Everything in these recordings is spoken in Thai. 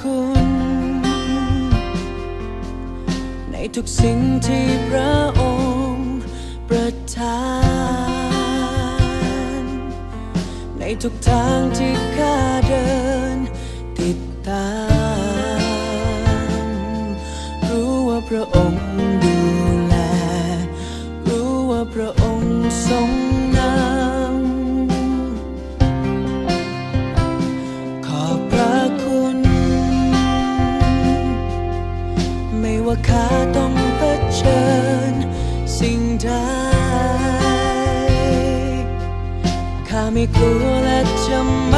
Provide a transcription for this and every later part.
คุณ ในทุกสิ่งที่พระองค์ประทาน ในทุกทางที่ข้าเดินติดตาม รู้ว่าพระองค์ดูแล รู้ว่าพระองค์ทรง ข้าต้องเผชิญสิ่งใดข้าไม่กลัวและจะม่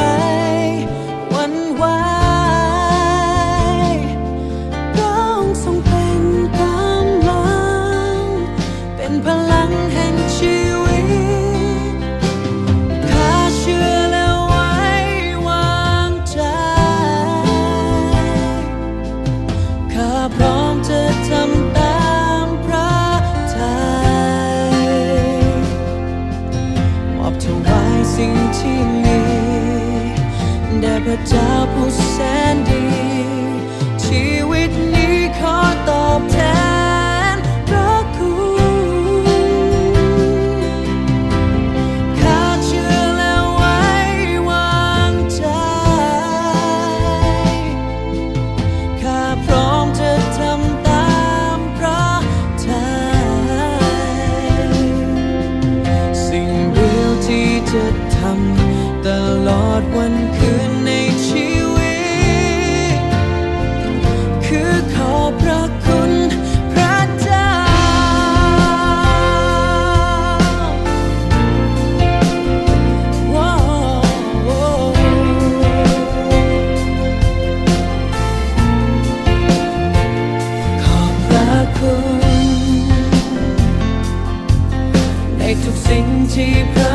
จะทำตลอดวันคืนในชีวิต คือขอพระคุณพระเจ้า ขอพระคุณ ในทุกสิ่งที่พระ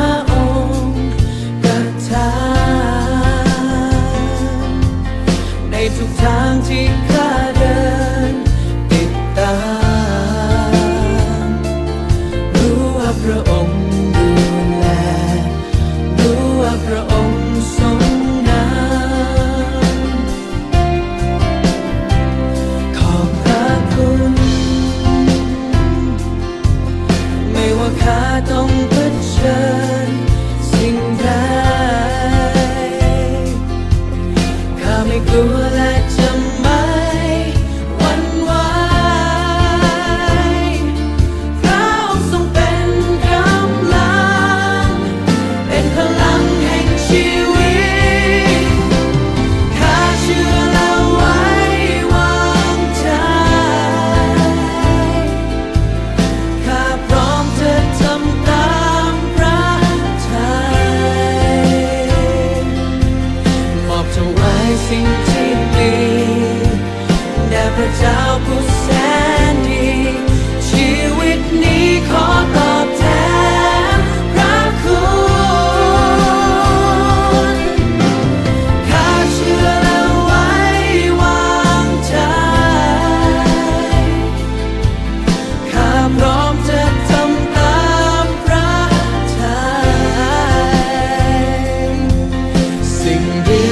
tình